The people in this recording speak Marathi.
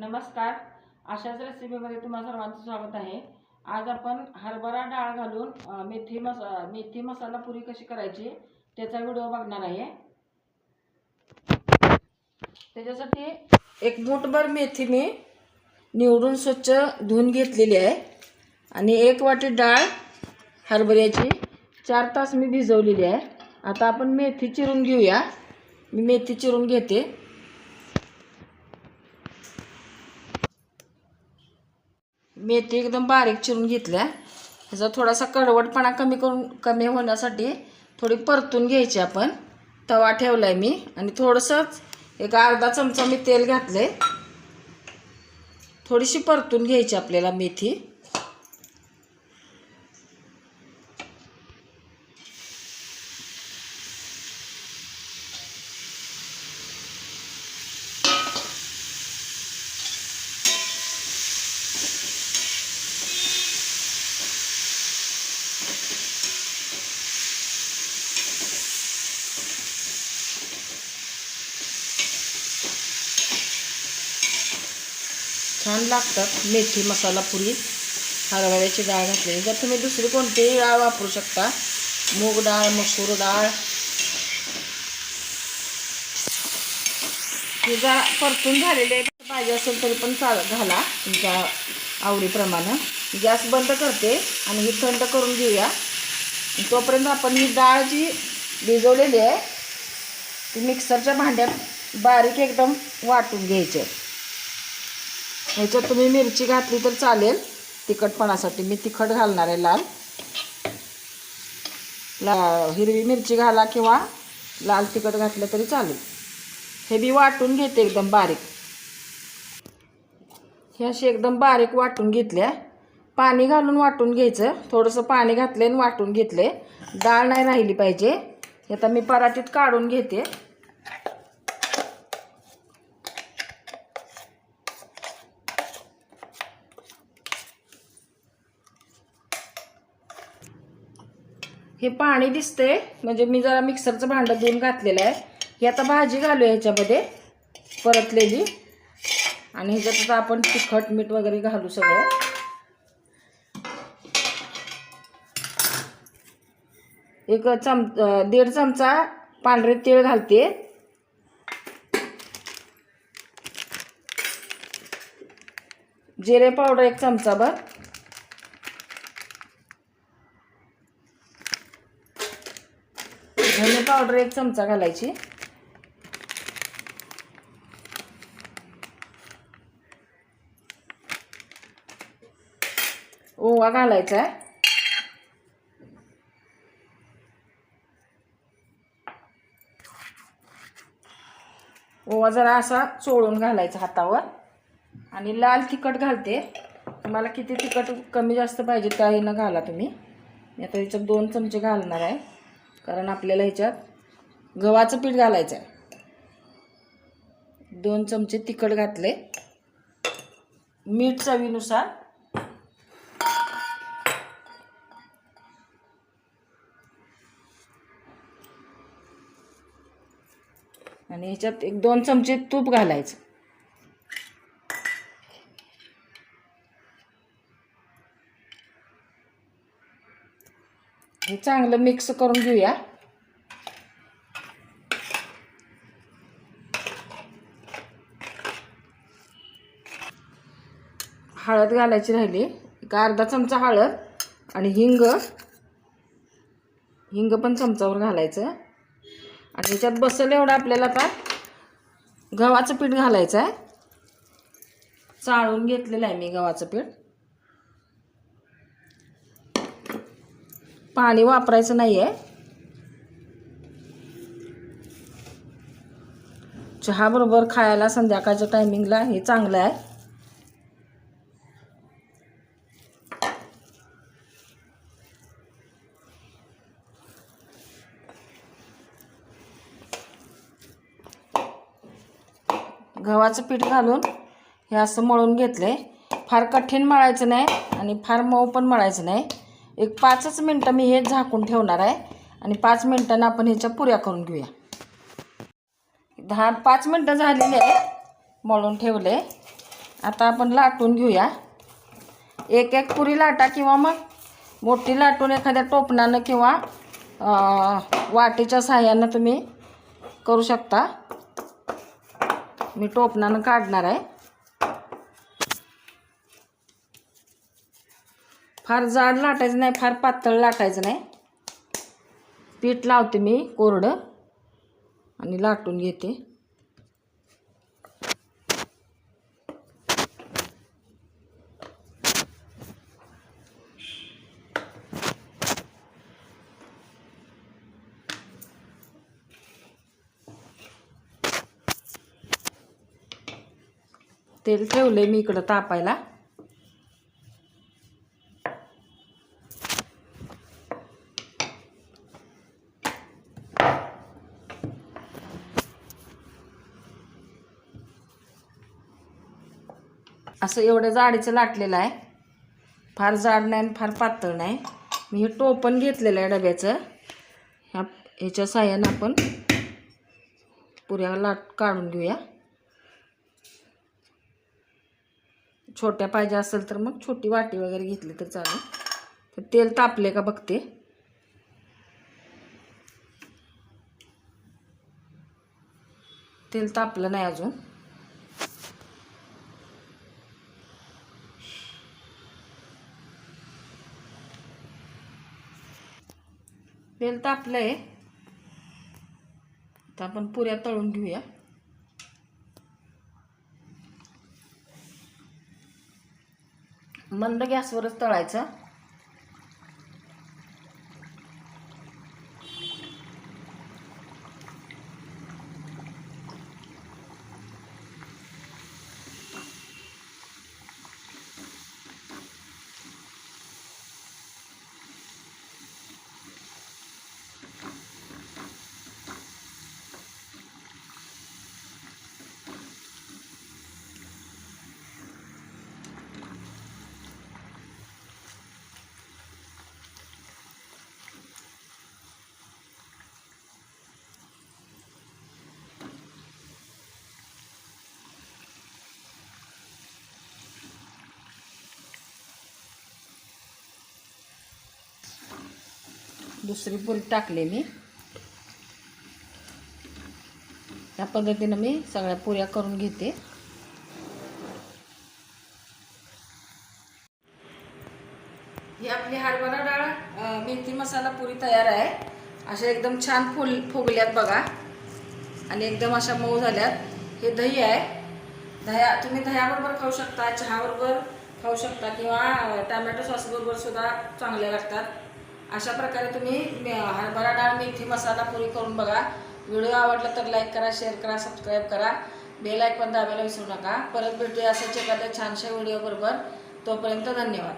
नमस्कार. अशाच रेसिपीमध्ये तुम्हा सर्वांचं स्वागत आहे. आज आपण हरभरा डाळ घालून मेथी मसा मेथी मसाला पुरी कशी करायची त्याचा व्हिडिओ बघणार आहे. त्याच्यासाठी एक मूठभर मेथी मी निवडून स्वच्छ धुवून घेतलेली आहे. आणि एक वाटी डाळ हरभऱ्याची चार तास मी भिजवलेली आहे. आता आपण मेथी चिरून घेऊया. मी मेथी चिरून घेते. मेथी एकदम बारीक चिरून घेतल्या. ह्याचा थोडासा कडवटपणा कमी करून कमी होण्यासाठी थोडी परतून घ्यायची आपण. तवा ठेवला आहे मी. आणि थोडंसंच एक अर्धा चमचा मी तेल घातले थोडीशी परतून घ्यायची आपल्याला मेथी. छान लागतात. मेथी मसाला पुरी हरभऱ्याची डाळ घातलेली. जर तुम्ही दुसरी कोणतीही डाळ वापरू शकता मूग डाळ मसूर डाळ. ही जरा परतून झालेली आहे. पाहिजे असेल तरी पण चाल घाला तुमच्या आवडीप्रमाणे. गॅस बंद करते आणि ही थंड करून घेऊया. तोपर्यंत आपण ही डाळ जी भिजवलेली आहे ती मिक्सरच्या भांड्यात बारीक एकदम वाटून घ्यायची. आहे ह्याच्यात तुम्ही मिरची घातली तर चालेल. तिखटपणासाठी. मी तिखट घालणार आहे लाल. ला हिरवी मिरची घाला किंवा लाल तिखट घातलं तरी चालेल. हे बी वाटून घेते एकदम बारीक. हे अशी एकदम बारीक वाटून घेतल्या. पाणी घालून वाटून घ्यायचं. थोडंसं पाणी घातले आणि वाटून घेतले डाळ नाही राहिली पाहिजे. हे आता मी पराठीत काढून घेते. हे पाणी दिसते म्हणजे मी जरा मिक्सरचं भांडं धुवून घातलेलं आहे. ही आता भाजी घालू ह्याच्यामध्ये परतलेली. आणि ह्याच्यात आता आपण तिखट मीठ वगैरे घालू सगळं. एक चम दीड चमचा पांढरे तीळ घालते. जिरे पावडर एक चमचाभर. धने पावडर एक चमचा घालायची. ओवा घालायचा आहे ओवा जरा असा चोळून घालायचा हातावर. आणि लाल तिखट घालते. तुम्हाला किती तिखट कमी जास्त पाहिजे त्याही न घाला तुम्ही. मी आता ह्याच्यात दोन चमचे घालणार आहे. कारण आपल्याला ह्याच्यात गव्हाचं पीठ घालायचं आहे दोन चमचे तिखट घातले. मीठ चवीनुसार. आणि ह्याच्यात एक दोन चमचे तूप घालायचं. हे चांगलं मिक्स करून घेऊया. हळद घालायची राहिली. एक अर्धा चमचा हळद आणि हिंग. हिंग पण चमचावर घालायचं. आणि ह्याच्यात बसेल एवढं आपल्याला आता गव्हाचं पीठ घालायचं आहे चाळून घेतलेलं आहे मी गव्हाचं पीठ. पाणी वापरायचं नाही आहे चहाबरोबर खायला संध्याकाळच्या टायमिंगला हे चांगलं आहे. गव्हाचं पीठ घालून हे असं मळून घेतलं आहे फार कठीण मळायचं नाही आणि फार मऊ पण मळायचं नाही. एक पाचच मिनटं मी हे झाकून ठेवणार आहे आणि पाच मिनटानं आपण ह्याच्या पुऱ्या करून घेऊया. दहा पाच मिनटं झालेली आहे मळून ठेवले. आता आपण लाटून घेऊया. एक एक पुरी लाटा किंवा मग मोठी लाटून एखाद्या टोपणानं किंवा वाटीच्या सहाय्यानं तुम्ही करू शकता. मी टोपणानं काढणार आहे. फार जाड लाटायचं नाही फार पातळ लाटायचं नाही. पीठ लावते मी कोरडं. आणि लाटून घेते. तेल ठेवलं मी इकडं तापायला. असं एवढं जाडीचं लाटलेलं आहे. फार जाड नाही आणि फार पातळ नाही. मी हे टोपण घेतलेलं आहे डब्याचं. ह्या ह्याच्या साह्यानं आपण पुऱ्या लाट काढून घेऊया. छोट्या पाहिजे असेल तर मग छोटी वाटी वगैरे घेतली तर चालेल. तर तेल तापले का बघते. तेल तापलं नाही अजून. तेल आहे आता आपण पुऱ्या तळून घेऊया. मंद गॅसवरच तळायचं. दुसरी पुरी टाकली मी. या पद्धतीनं मी सगळ्या पुऱ्या करून घेते. ही आपली हरभरा डाळ मेथी मसाला पुरी तयार आहे. अशा एकदम छान फुल फुगल्यात बघा. आणि एकदम अशा मऊ झाल्यात. हे दही आहे. दह्या तुम्ही दह्याबरोबर खाऊ शकता चहाबरोबर खाऊ शकता किंवा अं, टॅमॅटो सॉसबरोबर सुद्धा चांगल्या लागतात. अशा प्रकारे तुम्ही हरभरा डाळ मेथी मसाला पुरी करून बघा. व्हिडिओ आवडला तर लाईक करा शेअर करा सबस्क्राईब करा. बेल आयकॉन दाबायला विसरू नका. परत भेटूया असंच एखाद्या छानशा व्हिडिओबरोबर तोपर्यंत धन्यवाद.